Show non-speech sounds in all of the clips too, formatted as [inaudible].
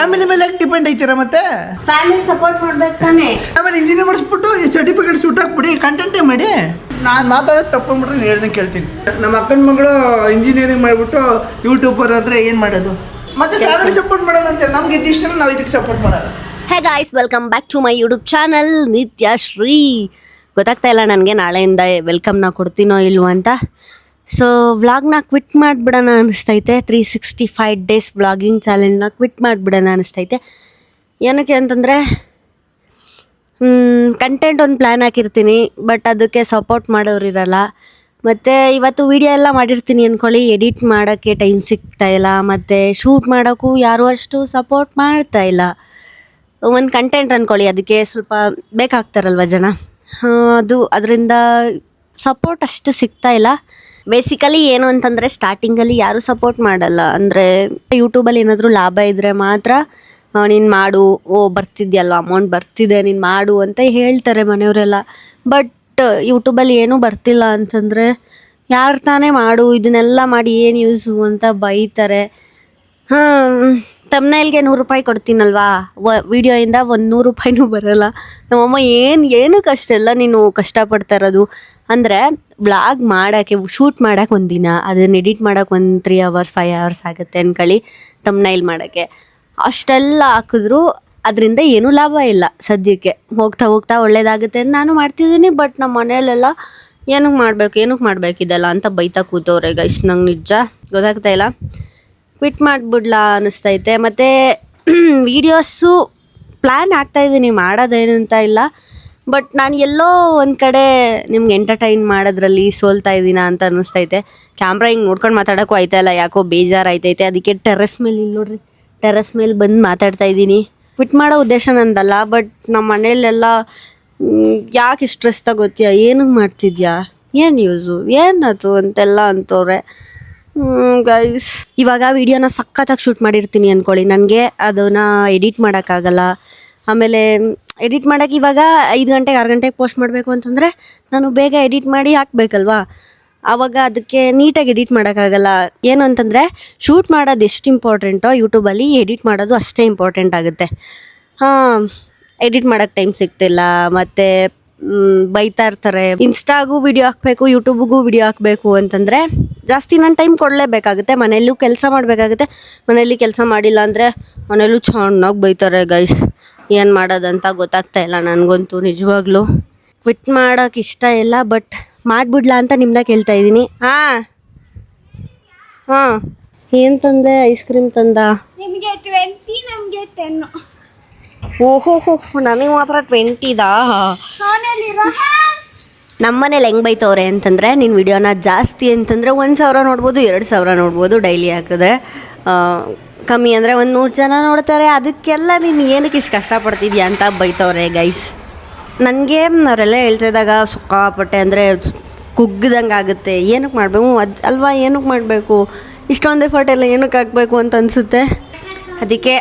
Family ಮೇಲೆ depend ಐತೀರಾ ಮತ್ತೆ? Family support ಮಾಡ್ಬೇಕು ತಾನೆ. ಆಮೇಲೆ ಇಂಜಿನಿಯರ್ ಮಾಡಿಸ್ಬಿಟ್ಟು ಈ ಸರ್ಟಿಫಿಕೇಟ್ ಸೂಟ್ ಹಾಕ್ಬಿಡಿ ಕಂಟೆಂಟೇ ಮಾಡಿ? ನಾನು ಮಾತಾಡೋದು ತಪ್ಪಂಬಿಟ್ರೆ ನೀವು ಹೇಳ್ದಂಗೆ ಕೇಳ್ತೀನಿ. ನಮ್ಮ ಅಕ್ಕನ ಮಗಳು ಇಂಜಿನಿಯರಿಂಗ್ ಮಾಡಿಬಿಟ್ಟು ಯೂಟ್ಯೂಬರ್ ಆದರೆ ಏನು ಮಾಡೋದು? ಮತ್ತೆ ಫ್ಯಾಮಿಲಿ ಸಪೋರ್ಟ್ ಮಾಡೋದಂತೆ ನಮ್ಗೆ ಇದಿಷ್ಟ ನಾವು ಇದಕ್ಕೆ ಸಪೋರ್ಟ್ ಮಾಡೋದು hey guys welcome back to my YouTube channel Nithya Shri ಗೊತ್ತಾಗ್ತಾ ಇಲ್ಲ ನನಗೆ ನಾಳೆಯಿಂದ ವೆಲ್ಕಮ್ನ ಕೊಡ್ತೀನೋ ಇಲ್ವೋ ಅಂತ. ಸೊ ವ್ಲಾಗ್ನ ಕ್ವಿಟ್ ಮಾಡಿಬಿಡೋಣ ಅನಿಸ್ತೈತೆ. Three sixty five days vlogging ಚಾಲೆಂಜ್ನ quit ಮಾಡಿಬಿಡೋಣ ಅನಿಸ್ತೈತೆ. ಏನಕ್ಕೆ ಅಂತಂದರೆ ಕಂಟೆಂಟ್ ಒಂದು ಪ್ಲ್ಯಾನ್ ಹಾಕಿರ್ತೀನಿ ಬಟ್ ಅದಕ್ಕೆ ಸಪೋರ್ಟ್ ಮಾಡೋರು ಇರಲ್ಲ. ಮತ್ತು ಇವತ್ತು ವಿಡಿಯೋ ಎಲ್ಲ ಮಾಡಿರ್ತೀನಿ ಅಂದ್ಕೊಳ್ಳಿ ಎಡಿಟ್ ಮಾಡೋಕ್ಕೆ ಟೈಮ್ ಸಿಗ್ತಾ ಇಲ್ಲ. ಮತ್ತು ಶೂಟ್ ಮಾಡೋಕ್ಕೂ ಯಾರೂ ಅಷ್ಟು ಸಪೋರ್ಟ್ ಮಾಡ್ತಾ ಇಲ್ಲ. ಒಂದು ಕಂಟೆಂಟ್ ಅಂದ್ಕೊಳ್ಳಿ ಅದಕ್ಕೆ ಸ್ವಲ್ಪ ಬೇಕಾಗ್ತಾರಲ್ವ ಜನ? ಅದು, ಅದರಿಂದ ಸಪೋರ್ಟ್ ಅಷ್ಟು ಸಿಗ್ತಾ ಇಲ್ಲ. ಬೇಸಿಕಲಿ ಏನು ಅಂತಂದರೆ ಸ್ಟಾರ್ಟಿಂಗಲ್ಲಿ ಯಾರೂ ಸಪೋರ್ಟ್ ಮಾಡಲ್ಲ. ಅಂದರೆ ಯೂಟ್ಯೂಬಲ್ಲಿ ಏನಾದರೂ ಲಾಭ ಇದ್ದರೆ ಮಾತ್ರ ನೀನು ಮಾಡು, ಓ, ಬರ್ತಿದ್ಯಲ್ವ ಅಮೌಂಟ್ ಬರ್ತಿದೆ, ನೀನು ಮಾಡು ಅಂತ ಹೇಳ್ತಾರೆ ಮನೆಯವರೆಲ್ಲ. ಬಟ್ ಯೂಟ್ಯೂಬಲ್ಲಿ ಏನೂ ಬರ್ತಿಲ್ಲ ಅಂತಂದರೆ ಯಾರು ತಾನೇ ಮಾಡು, ಇದನ್ನೆಲ್ಲ ಮಾಡಿ ಏನು ಯೂಸು ಅಂತ ಬೈತಾರೆ. ಹಾಂ ತಮ್ನೈಲ್ಗೆ ನೂರು ರೂಪಾಯಿ ಕೊಡ್ತೀನಲ್ವಾ? ವ ವಿಡಿಯೋಯಿಂದ ಒಂದು ನೂರು ರೂಪಾಯಿನೂ ಬರಲ್ಲ. ನಮ್ಮಮ್ಮ ಏನು, ಏನಕ್ಕೆ ಅಷ್ಟೆಲ್ಲ ನೀನು ಕಷ್ಟಪಡ್ತಾ ಇರೋದು? ಅಂದರೆ ವ್ಲಾಗ್ ಮಾಡೋಕ್ಕೆ ಶೂಟ್ ಮಾಡೋಕೆ ಒಂದು ದಿನ, ಅದನ್ನು ಎಡಿಟ್ ಮಾಡೋಕೆ ಒಂದು ತ್ರೀ ಅವರ್ಸ್ ಫೈವ್ ಅವರ್ಸ್ ಆಗುತ್ತೆ ಅನ್ಕೊಳ್ಳಿ ತಮ್ನೈಲ್ ಮಾಡೋಕ್ಕೆ. ಅಷ್ಟೆಲ್ಲ ಹಾಕಿದ್ರು ಅದರಿಂದ ಏನೂ ಲಾಭ ಇಲ್ಲ ಸದ್ಯಕ್ಕೆ. ಹೋಗ್ತಾ ಹೋಗ್ತಾ ಒಳ್ಳೇದಾಗುತ್ತೆ ಅಂತ ನಾನು ಮಾಡ್ತಿದ್ದೀನಿ ಬಟ್ ನಮ್ಮ ಮನೆಯಲ್ಲೆಲ್ಲ ಏನಕ್ಕೆ ಮಾಡಬೇಕು, ಏನಕ್ಕೆ ಮಾಡಬೇಕಿದೆಲ್ಲ ಅಂತ ಬೈತಾ ಕೂತವ್ರೆ ಗೈಸ್ ನಂಗೆ ನಿಜ ಗೊತ್ತಾಗ್ತಾ ಇಲ್ಲ. ಕ್ವಿಟ್ ಮಾಡಿಬಿಡ್ಲಾ ಅನ್ನಿಸ್ತೈತೆ ಮತ್ತು ವೀಡಿಯೋಸು [clears throat] ಪ್ಲ್ಯಾನ್ ಆಗ್ತಾಯಿದ್ದೀನಿ ಮಾಡೋದೇನು ಅಂತ ಇಲ್ಲ. ಬಟ್ ನಾನು ಎಲ್ಲೋ ಒಂದು ಕಡೆ ನಿಮ್ಗೆ ಎಂಟರ್ಟೈನ್ ಮಾಡೋದ್ರಲ್ಲಿ ಸೋಲ್ತಾ ಇದ್ದೀನ ಅಂತ ಅನ್ನಿಸ್ತೈತೆ. ಕ್ಯಾಮ್ರಾ ಹಿಂಗೆ ನೋಡ್ಕೊಂಡು ಮಾತಾಡೋಕ್ಕೂ ಆಯ್ತಾ ಇಲ್ಲ, ಯಾಕೋ ಬೇಜಾರಾಯ್ತೈತೆ. ಅದಕ್ಕೆ ಟೆರೆಸ್ ಮೇಲೆ ಇಲ್ಲಿ ನೋಡ್ರಿ. ಟೆರೆಸ್ ಮೇಲೆ ಬಂದು ಮಾತಾಡ್ತಾ ಇದ್ದೀನಿ. ಕ್ವಿಟ್ ಮಾಡೋ ಉದ್ದೇಶ ನಂದಲ್ಲ ಬಟ್ ನಮ್ಮ ಮನೇಲೆಲ್ಲ ಯಾಕೆ ಸ್ಟ್ರೆಸ್ ತಗೋತೀಯ? ಏನಕ್ಕೆ ಮಾಡ್ತಿದ್ಯಾ? ಏನು ಯೂಸು ಏನದು ಅಂತೆಲ್ಲ ಅಂತವ್ರೆ. ಗೈಸ್ ಇವಾಗ ವಿಡಿಯೋನ ಸಖತ್ತಾಗಿ ಶೂಟ್ ಮಾಡಿರ್ತೀನಿ ಅಂದ್ಕೊಳ್ಳಿ ನನಗೆ ಅದನ್ನು ಎಡಿಟ್ ಮಾಡೋಕ್ಕಾಗಲ್ಲ. ಆಮೇಲೆ ಎಡಿಟ್ ಮಾಡೋಕೆ ಇವಾಗ ಐದು ಗಂಟೆಗೆ, ಆರು ಗಂಟೆಗೆ ಪೋಸ್ಟ್ ಮಾಡಬೇಕು ಅಂತಂದರೆ ನಾನು ಬೇಗ ಎಡಿಟ್ ಮಾಡಿ ಹಾಕಬೇಕಲ್ವಾ? ಆವಾಗ ಅದಕ್ಕೆ ನೀಟಾಗಿ ಎಡಿಟ್ ಮಾಡೋಕ್ಕಾಗಲ್ಲ ಏನು ಅಂತಂದರೆ ಶೂಟ್ ಮಾಡೋದು ಎಷ್ಟು ಇಂಪಾರ್ಟೆಂಟೋ ಯೂಟ್ಯೂಬಲ್ಲಿ ಎಡಿಟ್ ಮಾಡೋದು ಅಷ್ಟೇ ಇಂಪಾರ್ಟೆಂಟ್ ಆಗುತ್ತೆ. ಹಾಂ ಎಡಿಟ್ ಮಾಡೋಕ್ಕೆ ಟೈಮ್ ಸಿಗ್ತಿಲ್ಲ. ಮತ್ತು ಬೈತಾ ಇರ್ತಾರೆ. ಇನ್ಸ್ಟಾಗೂ ವಿಡಿಯೋ ಹಾಕಬೇಕು ಯೂಟ್ಯೂಬ್ಗೂ ವಿಡಿಯೋ ಹಾಕಬೇಕು ಅಂತಂದರೆ ಜಾಸ್ತಿ ನಾನು ಟೈಮ್ ಕೊಡಲೇಬೇಕಾಗುತ್ತೆ. ಮನೆಯಲ್ಲೂ ಕೆಲಸ ಮಾಡಬೇಕಾಗುತ್ತೆ. ಮನೆಯಲ್ಲಿ ಕೆಲಸ ಮಾಡಿಲ್ಲ ಅಂದರೆ ಮನೆಯಲ್ಲೂ ಚೆನ್ನಾಗಿ ಬೈತಾರೆ ಗೈಸ್ ಏನು ಮಾಡೋದಂತ ಗೊತ್ತಾಗ್ತಾ ಇಲ್ಲ ನನಗಂತೂ ನಿಜವಾಗ್ಲೂ. ಕ್ವಿಟ್ ಮಾಡೋಕೆ ಇಷ್ಟ ಇಲ್ಲ ಬಟ್ ಮಾಡಿಬಿಡ್ಲಾ ಅಂತ ನಿಮ್ದಾಗ ಕೇಳ್ತಾ ಇದ್ದೀನಿ. ಹಾಂ. ಹಾಂ. ಏನು ತಂದೆ ಐಸ್ ಕ್ರೀಮ್ ತಂದ? ಓಹೋ ಹೋ ನನಗೆ ಮಾತ್ರ ಟ್ವೆಂಟಿದಾ ನಮ್ಮನೇಲಿ ಹೆಂಗೆ ಬೈತವ್ರೆ ಅಂತಂದರೆ ನಿನ್ನ ವಿಡಿಯೋನ ಜಾಸ್ತಿ ಅಂತಂದರೆ ಒಂದು ಸಾವಿರ ನೋಡ್ಬೋದು ಎರಡು ಸಾವಿರ ನೋಡ್ಬೋದು ಡೈಲಿ ಹಾಕಿದ್ರೆ ಕಮ್ಮಿ ಅಂದರೆ ಒಂದು ನೂರು ಜನ ನೋಡ್ತಾರೆ. ಅದಕ್ಕೆಲ್ಲ ನೀನು ಏನಕ್ಕೆ ಇಷ್ಟು ಕಷ್ಟಪಡ್ತಿದ್ಯಾ ಅಂತ ಬೈತವ್ರೆ ಗೈಸ್ ನನಗೆ ಅವರೆಲ್ಲ ಹೇಳ್ತಿದ್ದಾಗ ಸುಕ್ಕಾಪಟ್ಟೆ ಅಂದರೆ ಕುಗ್ಗದಂಗೆ ಆಗುತ್ತೆ. ಏನಕ್ಕೆ ಮಾಡಬೇಕು? ಅದು ಅಲ್ವಾ? ಏನಕ್ಕೆ ಮಾಡಬೇಕು? ಇಷ್ಟೊಂದು ಎಫರ್ಟ್ ಎಲ್ಲ ಏನಕ್ಕೆ ಹಾಕಬೇಕು ಅಂತ ಅನಿಸುತ್ತೆ? ಅದಕ್ಕೆ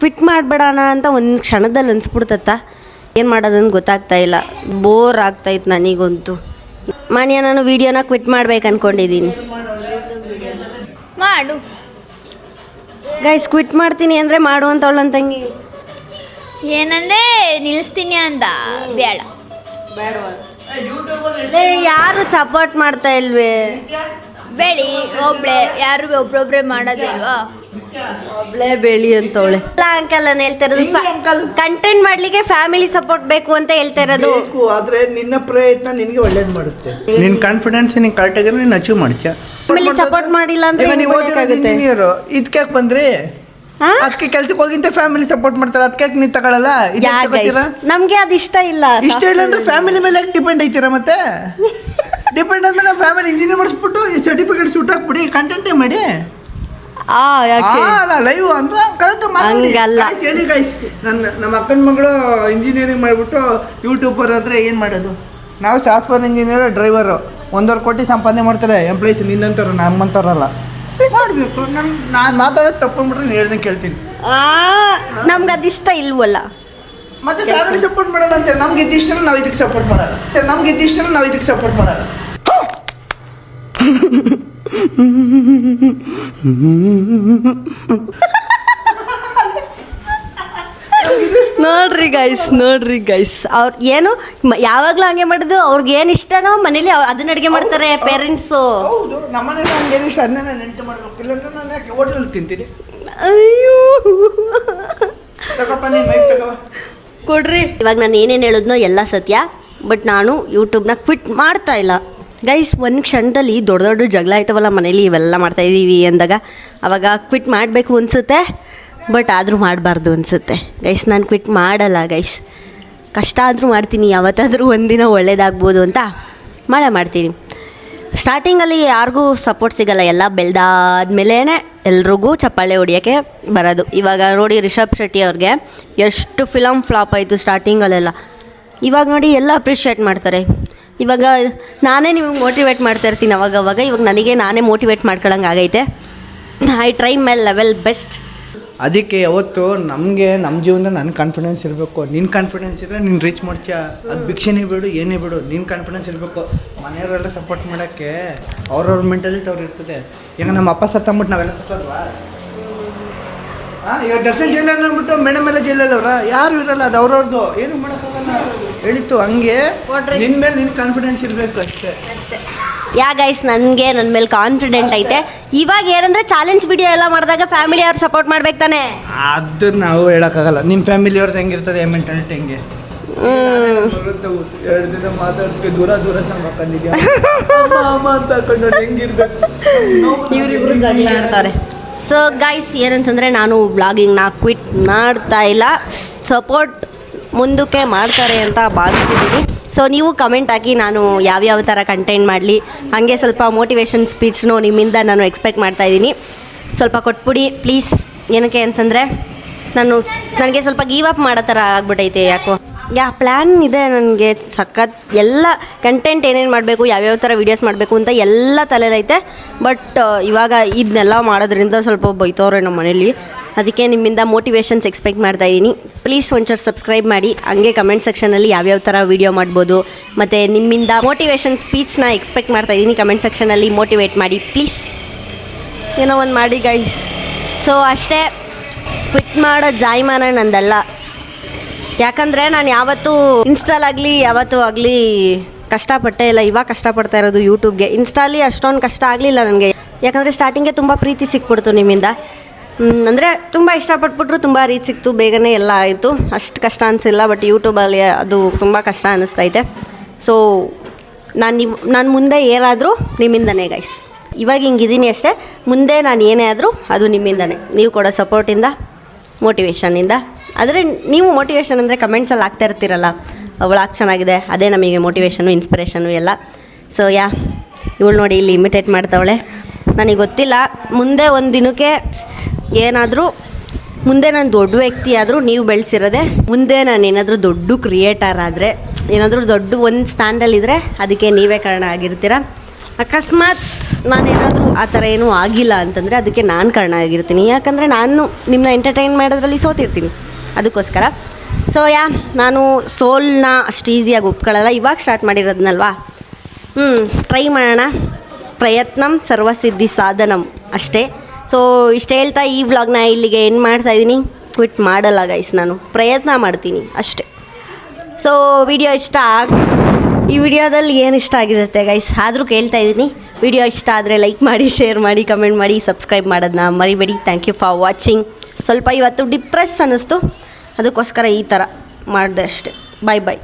ಕ್ವಿಟ್ ಮಾಡಬೇಡಣ ಅಂತ ಒಂದು ಕ್ಷಣದಲ್ಲಿ ಅನಿಸ್ಬಿಡ್ತತ್ತ? ಏನು ಮಾಡೋದಂತ ಗೊತ್ತಾಗ್ತಾ ಇಲ್ಲ. ಬೋರ್ ಆಗ್ತಾಯಿತ್ತು ನನಗಂತೂ. ಮಾನ್ಯ, ನಾನು ವೀಡಿಯೋನ ಕ್ವಿಟ್ ಮಾಡ್ಬೇಕು ಅನ್ಕೊಂಡಿದ್ದೀನಿ ಮಾಡು. ಗೈಸ್ ಕ್ವಿಟ್ ಮಾಡ್ತೀನಿ ಅಂದರೆ ಮಾಡು ಅಂತ ಅವಳನ್ ತಂಗಿ. ಏನಂದ್ರೆ ನಿಲ್ಲಿಸ್ತೀನಿ ಅಂದ. ಬೇಡ. ಲೇ, ಯಾರು ಸಪೋರ್ಟ್ ಮಾಡ್ತಾ ಇಲ್ವೇ? ಬೆಳಿ ಒಬ್ಳೆ ಯಾರು ಒಬ್ರೊಬ್ರೆ ಮಾಡೋದಿಲ್ವಾ? ಒಬ್ಳೆ ಬೆಳಿ ಅಂತವಳೆ ಅಂಕಲ್ ನಾನು ಹೇಳ್ತಾ ಇರೋದು ಕಂಟೆಂಟ್ ಮಾಡ್ಲಿಕ್ಕೆ ಫ್ಯಾಮಿಲಿ ಸಪೋರ್ಟ್ ಬೇಕು ಅಂತ ಹೇಳ್ತಾ ಇರೋದು. ಬೇಕು ಆದರೆ ನಿನ್ನ ಪ್ರಯತ್ನ ನಿನಗೆ ಒಳ್ಳೇದು ಮಾಡುತ್ತೆ. ನಿನ್ನ ಕಾನ್ಫಿಡೆನ್ಸ್ ನೀನು ಕರೆಕ್ಟಾಗಿ ನೀನು ಅಚೀವ್ ಮಾಡ್ತೀಯ? ಫ್ಯಾಮಿಲಿ ಸಪೋರ್ಟ್ ಮಾಡಿಲ್ಲ ಅಂದ್ರೆ ನೀವು ಓದಿರೋದು? ಇಂಜಿನಿಯರು ಇದಕ್ಕೆ ಬಂದ್ರಿ? ಹಾ? ಅದಕ್ಕೆ ಕೆಲ್ಸಕ್ಕೆ ಹೋಗಿಂತ ಫ್ಯಾಮಿಲಿ ಸಪೋರ್ಟ್ ಮಾಡ್ತಾರೆ. ಅದಕ್ಕೆ ನೀವು ತಗೊಳಲ್ಲ? ಯಾ ತಗೋತೀರಾ? ಗೈಸ್ ನಮ್ಗೆ ಅದು ಇಷ್ಟ ಇಲ್ಲ ಇಷ್ಟ ಇಲ್ಲ ಅಂದ್ರೆ ಫ್ಯಾಮಿಲಿ ಮೇಲೆ ಡಿಪೆಂಡ್ ಐತೀರಾ ಮತ್ತೆ? ಡಿಪೆಂಡ್ ಆದ್ಮೇಲೆ ಫ್ಯಾಮಿಲಿ ಇಂಜಿನಿಯರ್ ಮಾಡಿಸ್ಬಿಟ್ಟು ಈ ಸರ್ಟಿಫಿಕೇಟ್ ಸೂಟ್ ಹಾಕ್ಬಿಡಿ ಕಂಟೆಂಟೇ ಮಾಡಿ. ಆ ಯಾಕೆ? ಲೈವ್ ಅಂದ್ರೆ ಕರೆಕ್ಟ್ ಹಂಗಲ್ಲ. ಹೇಳಿ ಗೈಸ್ ನನ್ನ ನಮ್ಮ ಅಕ್ಕನ ಮಗಳು ಇಂಜಿನಿಯರಿಂಗ್ ಮಾಡಿಬಿಟ್ಟು ಯೂಟ್ಯೂಬರ್ ಆದ್ರೆ ಏನು ಮಾಡೋದು? ನಾವು ಸಾಫ್ಟ್ವೇರ್ ಇಂಜಿನಿಯರ್ ಡ್ರೈವರು ಒಂದೂವರೆ ಕೋಟಿ ಸಂಪಾದನೆ ಮಾಡ್ತಾರೆ ಎಂಪ್ಲಾಯೀಸ್ ನಿನ್ನಂತಾರ ನಮ್ಮಂತಾರಲ್ಲ ಮಾಡಬೇಕು. ನಾನು ನಾನು ಮಾತಾಡೋದು ತಪ್ಪು ನೀನು ಹೇಳ್ದಂಗೆ ಕೇಳ್ತೀನಿ. ಆ ನಮ್ಗೆ ಅದಿಷ್ಟ ಇಲ್ವಲ್ಲ. ಮತ್ತೆ ಫ್ಯಾಮಿಲಿ ಸಪೋರ್ಟ್ ಮಾಡೋದಂತೆ ನಮ್ಗೆ ಇದ್ದಿಷ್ಟ ನಾವು ಇದಕ್ಕೆ ಸಪೋರ್ಟ್ ಮಾಡೋದು ನಮ್ಗೆ ಇದ್ದಿಷ್ಟ ನಾವು ಇದಕ್ಕೆ ಸಪೋರ್ಟ್ [laughs] ಮಾಡೋದು ಗೈಸ್ ನೋಡ್ರಿ ಗೈಸ್ ಅವ್ರು ಏನು ಮ- ಯಾವಾಗ್ಲೂ ಹಂಗೆ ಮಾಡುದು ಅವ್ರಿಗೆ ಏನು ಇಷ್ಟನೋ ಮನೇಲಿ ಅವ್ರು ಅದನ್ನ ಅಡುಗೆ ಮಾಡ್ತಾರೆ ಪೇರೆಂಟ್ಸು ಹೌದು ನಮ್ಮನೇಲಿ ಹಂಗೆ ಇಷ್ಟ ಅದನ್ನೇ ನಾನು ನೆಂಟು ಮಾಡ್ಬೇಕು ಇಲ್ಲಾಂದ್ರೆ ನಾನು ಯಾಕೆ ಹೋಟ್ಲಲ್ಲಿ ತಿಂತೀನಿ ಅಯ್ಯೋ. ತಗೋಪ್ಪ ನೀನು ಮೈಕ್ ತಗೋ. ಕೊಡ್ರಿ. ಇವಾಗ ನಾನು ಏನೇನು ಹೇಳಿದ್ನೋ ಎಲ್ಲ ಸತ್ಯ ಬಟ್ ನಾನು ಯೂಟ್ಯೂಬ್ನ ಕ್ವಿಟ್ ಮಾಡ್ತಾ ಇಲ್ಲ. ಗೈಸ್ ಒಂದು ಕ್ಷಣದಲ್ಲಿ ದೊಡ್ಡ ದೊಡ್ಡ ಜಗಳ ಆಯ್ತವಲ್ಲ ಮನೇಲಿ ಇವೆಲ್ಲ ಮಾಡ್ತಾ ಇದ್ದೀವಿ ಅಂದಾಗ ಅವಾಗ ಕ್ವಿಟ್ ಮಾಡಬೇಕು ಅನಿಸುತ್ತೆ. ಬಟ್ ಆದರೂ ಮಾಡಬಾರ್ದು ಅನಿಸುತ್ತೆ. ಗೈಸ್ ನಾನು ಕ್ವಿಟ್ ಮಾಡಲ್ಲ ಗೈಸ್ ಕಷ್ಟ ಆದರೂ ಮಾಡ್ತೀನಿ, ಯಾವತ್ತಾದರೂ ಒಂದಿನ ಒಳ್ಳೇದಾಗ್ಬೋದು ಅಂತ ಮಾಡೇ ಮಾಡ್ತೀನಿ. ಸ್ಟಾರ್ಟಿಂಗಲ್ಲಿ ಯಾರಿಗೂ ಸಪೋರ್ಟ್ ಸಿಗಲ್ಲ, ಎಲ್ಲ ಬೆಳೆದಾದ್ಮೇಲೇ ಎಲ್ರಿಗೂ ಚಪ್ಪಾಳೆ ಹೊಡಿಯೋಕ್ಕೆ ಬರೋದು. ಇವಾಗ ನೋಡಿ ರಿಷಬ್ ಶೆಟ್ಟಿ ಅವ್ರಿಗೆ ಎಷ್ಟು ಫಿಲಮ್ ಫ್ಲಾಪ್ ಆಯಿತು ಸ್ಟಾರ್ಟಿಂಗಲ್ಲೆಲ್ಲ ಇವಾಗ ನೋಡಿ ಎಲ್ಲ ಅಪ್ರಿಷಿಯೇಟ್ ಮಾಡ್ತಾರೆ. ಇವಾಗ ನಾನೇ ನಿಮಗೆ ಮೋಟಿವೇಟ್ ಮಾಡ್ತಾ ಇರ್ತೀನಿ ಅವಾಗ ಅವಾಗ ಇವಾಗ ನನಗೆ ನಾನೇ ಮೋಟಿವೇಟ್ ಮಾಡ್ಕೊಳಂಗೆ ಆಗೈತೆ. I try my level best ಅದಕ್ಕೆ ಯಾವತ್ತು ನಮಗೆ ನಮ್ಮ ಜೀವನದಲ್ಲಿ ನನ್ನ ಕಾನ್ಫಿಡೆನ್ಸ್ ಇರಬೇಕು. ನಿನ್ನ ಕಾನ್ಫಿಡೆನ್ಸ್ ಇದ್ರೆ ನೀನು ರೀಚ್ ಮಾಡ್ತೀಯ. ಅದು ಭಿಕ್ಷೆನೇ ಬಿಡು, ಏನೇ ಬಿಡು. ನಿನ್ನ ಕಾನ್ಫಿಡೆನ್ಸ್ ಇರಬೇಕು. ಮನೆಯವರೆಲ್ಲ ಸಪೋರ್ಟ್ ಮಾಡೋಕ್ಕೆ ಅವ್ರವ್ರ ಮೆಂಟಾಲಿಟಿ ಅವ್ರು ಇರ್ತದೆ. ಈಗ ನಮ್ಮ ಅಪ್ಪ ಸತ್ತಂಬಿಟ್ಟು ನಾವೆಲ್ಲ ಸತ್ತಲ್ವಾ? ಈಗ ದರ್ಶನ್ ಜೈಲಲ್ಲಿ ಅಂದ್ಬಿಟ್ಟು ಮೇಡಮ್ ಎಲ್ಲ ಜೈಲಲ್ಲಿ ಅವ್ರ? ಯಾರು ಇರಲ್ಲ, ಅದು ಅವ್ರವ್ರದ್ದು ಏನು ಮಾಡೋಕ್ಕಾಗಲ್ಲ. ಹೇಳಿತ್ತು ಹಂಗೆ. ಕೊಡ್ರಿ. ನಿನ್ನ ಮೇಲೆ ನಿನ್ ಕಾನ್ಫಿಡೆನ್ಸ್ ಇರಬೇಕು ಅಷ್ಟೇ. ಯಾ ಗೈಸ್ ನನಗೆ ನನ್ನ ಮೇಲೆ ಕಾನ್ಫಿಡೆಂಟ್ ಐತೆ. ಇವಾಗ ಏನಂದ್ರೆ ಚಾಲೆಂಜ್ ವಿಡಿಯೋ ಎಲ್ಲ ಮಾಡಿದಾಗ ಫ್ಯಾಮಿಲಿ ಅವ್ರು ಸಪೋರ್ಟ್ ಮಾಡ್ಬೇಕು ತಾನೆ? ಅದು ನಾವು ಹೇಳೋಕ್ಕಾಗಲ್ಲ. ನಿಮ್ಮ ಫ್ಯಾಮಿಲಿಯವ್ರದ್ದು ಹೆಂಗಿರ್ತದೆ ಮೆಂಟಾಲಿಟಿ ಹೆಂಗೆ ಎರಡು ದಿನ ಮಾತಾಡ್ತೀವಿ ದೂರ ದೂರ ಸಂಬಂಧಿದ್ಯಾ ಅಮ್ಮ ಅಂತ ಹಾಕೊಂಡು ಹೆಂಗಿರ್ಬೇಕು. ಇವರಿಬ್ರು ಜಗಳ ಆಡ್ತಾರೆ. ಸೊ ಗೈಸ್ ಏನಂತಂದರೆ ನಾನು ಬ್ಲಾಗಿಂಗ್ನ ಕ್ವಿಟ್ ಮಾಡ್ತಾ ಇಲ್ಲ. ಸಪೋರ್ಟ್ ಮುಂದಕ್ಕೆ ಮಾಡ್ತಾರೆ ಅಂತ ಭಾವಿಸಿದ್ದೀನಿ ಸೊ ನೀವು ಕಮೆಂಟ್ ಹಾಕಿ ನಾನು ಯಾವ್ಯಾವ ಥರ ಕಂಟೆಂಟ್ ಮಾಡಲಿ, ಹಾಗೆ ಸ್ವಲ್ಪ ಮೋಟಿವೇಶನ್ ಸ್ಪೀಚ್ನು ನಿಮ್ಮಿಂದ ನಾನು ಎಕ್ಸ್ಪೆಕ್ಟ್ ಮಾಡ್ತಾ ಇದ್ದೀನಿ. ಸ್ವಲ್ಪ ಕೊಟ್ಬಿಡಿ ಪ್ಲೀಸ್ ಏನಕ್ಕೆ ಅಂತಂದರೆ, ನಾನು, ನನಗೆ ಸ್ವಲ್ಪ ಗೀವ್ ಅಪ್ ಮಾಡೋ ಥರ ಆಗ್ಬಿಟ್ಟೈತೆ ಯಾಕೋ. ಯಾ ಪ್ಲ್ಯಾನ್ ಇದೆ ನನಗೆ, ಸಖತ್. ಎಲ್ಲ ಕಂಟೆಂಟ್ ಏನೇನು ಮಾಡಬೇಕು, ಯಾವ್ಯಾವ ಥರ ವೀಡಿಯೋಸ್ ಮಾಡಬೇಕು ಅಂತ ಎಲ್ಲ ತಲೆಲೈತೆ. ಬಟ್ ಇವಾಗ ಇದನ್ನೆಲ್ಲ ಮಾಡೋದ್ರಿಂದ ಸ್ವಲ್ಪ ಬೈತವ್ರೆ ನಮ್ಮ ಮನೇಲಿ ಅದಕ್ಕೆ ನಿಮ್ಮಿಂದ ಮೋಟಿವೇಶನ್ಸ್ ಎಕ್ಸ್ಪೆಕ್ಟ್ ಮಾಡ್ತಾ ಇದ್ದೀನಿ. ಪ್ಲೀಸ್ ಒಂಚೂರು ಸಬ್ಸ್ಕ್ರೈಬ್ ಮಾಡಿ, ಹಂಗೆ ಕಮೆಂಟ್ ಸೆಕ್ಷನಲ್ಲಿ ಯಾವ್ಯಾವ ಥರ ವೀಡಿಯೋ ಮಾಡ್ಬೋದು, ಮತ್ತು ನಿಮ್ಮಿಂದ ಮೋಟಿವೇಶನ್ ಸ್ಪೀಚ್ನ ಎಕ್ಸ್ಪೆಕ್ಟ್ ಮಾಡ್ತಾ ಇದ್ದೀನಿ ಕಮೆಂಟ್ ಸೆಕ್ಷನಲ್ಲಿ ಮೋಟಿವೇಟ್ ಮಾಡಿ ಪ್ಲೀಸ್ ಏನೋ ಒಂದು ಮಾಡಿ ಗೈಸ್ ಸೊ ಅಷ್ಟೇ ಕ್ವಿಟ್ ಮಾಡೋ ಜಾಯ್ಮಾನ ನಂದಲ್ಲ. ಯಾಕಂದರೆ ನಾನು ಯಾವತ್ತೂ ಇನ್ಸ್ಟಾಲಾಗಲಿ ಯಾವತ್ತೂ ಆಗಲಿ ಕಷ್ಟಪಟ್ಟೆ ಇಲ್ಲ. ಇವಾಗ ಕಷ್ಟಪಡ್ತಾ ಇರೋದು ಯೂಟ್ಯೂಬ್ಗೆ ಇನ್ಸ್ಟಾಲಿ ಅಷ್ಟೊಂದು ಕಷ್ಟ ಆಗಲಿಲ್ಲ ನನಗೆ. ಯಾಕಂದರೆ ಸ್ಟಾರ್ಟಿಂಗೇ ತುಂಬ ಪ್ರೀತಿ ಸಿಕ್ಬಿಡ್ತು ನಿಮ್ಮಿಂದ. ಅಂದರೆ ತುಂಬ ಇಷ್ಟಪಟ್ಬಿಟ್ರು ತುಂಬ ರೀಚ್ ಸಿಕ್ತು, ಬೇಗನೆ ಎಲ್ಲ ಆಯಿತು. ಅಷ್ಟು ಕಷ್ಟ ಅನಿಸಿಲ್ಲ ಬಟ್ ಯೂಟ್ಯೂಬಲ್ಲಿ ಅದು ತುಂಬ ಕಷ್ಟ ಅನ್ನಿಸ್ತೈತೆ ಸೊ ನಾನು ನಿಮ್ಮ ನಾನು ಮುಂದೆ ಏನಾದರೂ ನಿಮ್ಮಿಂದನೇ ಗೈಸ್ ಇವಾಗ ಹಿಂಗಿದ್ದೀನಿ ಅಷ್ಟೇ. ಮುಂದೆ ನಾನು ಏನೇ ಆದರೂ ಅದು ನಿಮ್ಮಿಂದನೇ. ನೀವು ಕೊಡೋ ಸಪೋರ್ಟಿಂದ ಮೋಟಿವೇಶನ್ನಿಂದ ಆದರೆ ನೀವು ಮೋಟಿವೇಶನ್ ಅಂದರೆ ಕಮೆಂಟ್ಸಲ್ಲಿ ಆಗ್ತಾ ಇರ್ತೀರಲ್ಲ, ಅವಳು ಆಗಿ ಚೆನ್ನಾಗಿದೆ, ಅದೇ ನಮಗೆ ಮೋಟಿವೇಶನು ಇನ್ಸ್ಪಿರೇಷನು ಎಲ್ಲ. ಸೊ ಯಾ, ಇವಳು ನೋಡಿ ಇಲ್ಲಿ ಇಮಿಟೇಟ್ ಮಾಡ್ತಾವಳೆ. ನನಗೆ ಗೊತ್ತಿಲ್ಲ, ಮುಂದೆ ಒಂದು ದಿನಕ್ಕೆ ಏನಾದರೂ ಮುಂದೆ ನಾನು ದೊಡ್ಡ ವ್ಯಕ್ತಿ ಆದರೂ ನೀವು ಬೆಳೆಸಿರೋದೆ, ಮುಂದೆ ನಾನು ಏನಾದರೂ ದೊಡ್ಡ ಕ್ರಿಯೇಟರ್ ಆದರೆ, ಏನಾದರೂ ದೊಡ್ಡ ಒಂದು ಸ್ಥಾನದಲ್ಲಿದ್ದರೆ ಅದಕ್ಕೆ ನೀವೇ ಕಾರಣ ಆಗಿರ್ತೀರ? ಅಕಸ್ಮಾತ್ ನಾನೇನಾದರೂ ಆ ಥರ ಏನೂ ಆಗಿಲ್ಲ ಅಂತಂದರೆ ಅದಕ್ಕೆ ನಾನು ಕಾರಣ ಆಗಿರ್ತೀನಿ. ಯಾಕಂದರೆ ನಾನು ನಿಮ್ಮನ್ನ ಎಂಟರ್ಟೈನ್ ಮಾಡೋದ್ರಲ್ಲಿ ಸೋತಿರ್ತೀನಿ. ಅದಕ್ಕೋಸ್ಕರ. ಸೊ ಯಾ, ನಾನು ಸೋಲ್ನ ಅಷ್ಟು ಈಸಿಯಾಗಿ ಒಪ್ಕೊಳ್ಳಲ್ಲ. ಇವಾಗ ಸ್ಟಾರ್ಟ್ ಮಾಡಿರೋದ್ನಲ್ವಾ? ಹ್ಞೂ ಟ್ರೈ ಮಾಡೋಣ. ಪ್ರಯತ್ನಂ ಸರ್ವಸಿದ್ಧಿ ಸಾಧನಂ ಅಷ್ಟೇ. ಸೊ ಇಷ್ಟು ಹೇಳ್ತಾ ಈ ವ್ಲಾಗ್ನ ಇಲ್ಲಿಗೆ ಏನು ಮಾಡ್ತಾ ಇದ್ದೀನಿ ಕ್ವಿಟ್ ಮಾಡಲ್ಲ ಗೈಸ್ ನಾನು. ಪ್ರಯತ್ನ ಮಾಡ್ತೀನಿ, ಅಷ್ಟೇ. ಸೊ ವಿಡಿಯೋ ಇಷ್ಟ ಈ ವಿಡಿಯೋದಲ್ಲಿ ಏನು ಇಷ್ಟ ಆಗಿರುತ್ತೆ ಗೈಸ್ ಆದರೂ ಕೇಳ್ತಾ ಇದ್ದೀನಿ ವಿಡಿಯೋ ಇಷ್ಟ ಆದರೆ ಲೈಕ್ ಮಾಡಿ ಶೇರ್ ಮಾಡಿ ಕಮೆಂಟ್ ಮಾಡಿ ಸಬ್ಸ್ಕ್ರೈಬ್ ಮಾಡೋದನ್ನ ಮರಿಬೇಡಿ. ಥ್ಯಾಂಕ್ ಯು ಫಾರ್ ವಾಚಿಂಗ್ ಸ್ವಲ್ಪ ಇವತ್ತು ಡಿಪ್ರೆಸ್ ಅನ್ನಿಸ್ತು. ಅದಕ್ಕೋಸ್ಕರ ಈ ಥರ ಮಾಡಿದೆ ಅಷ್ಟೇ. ಬಾಯ್ ಬಾಯ್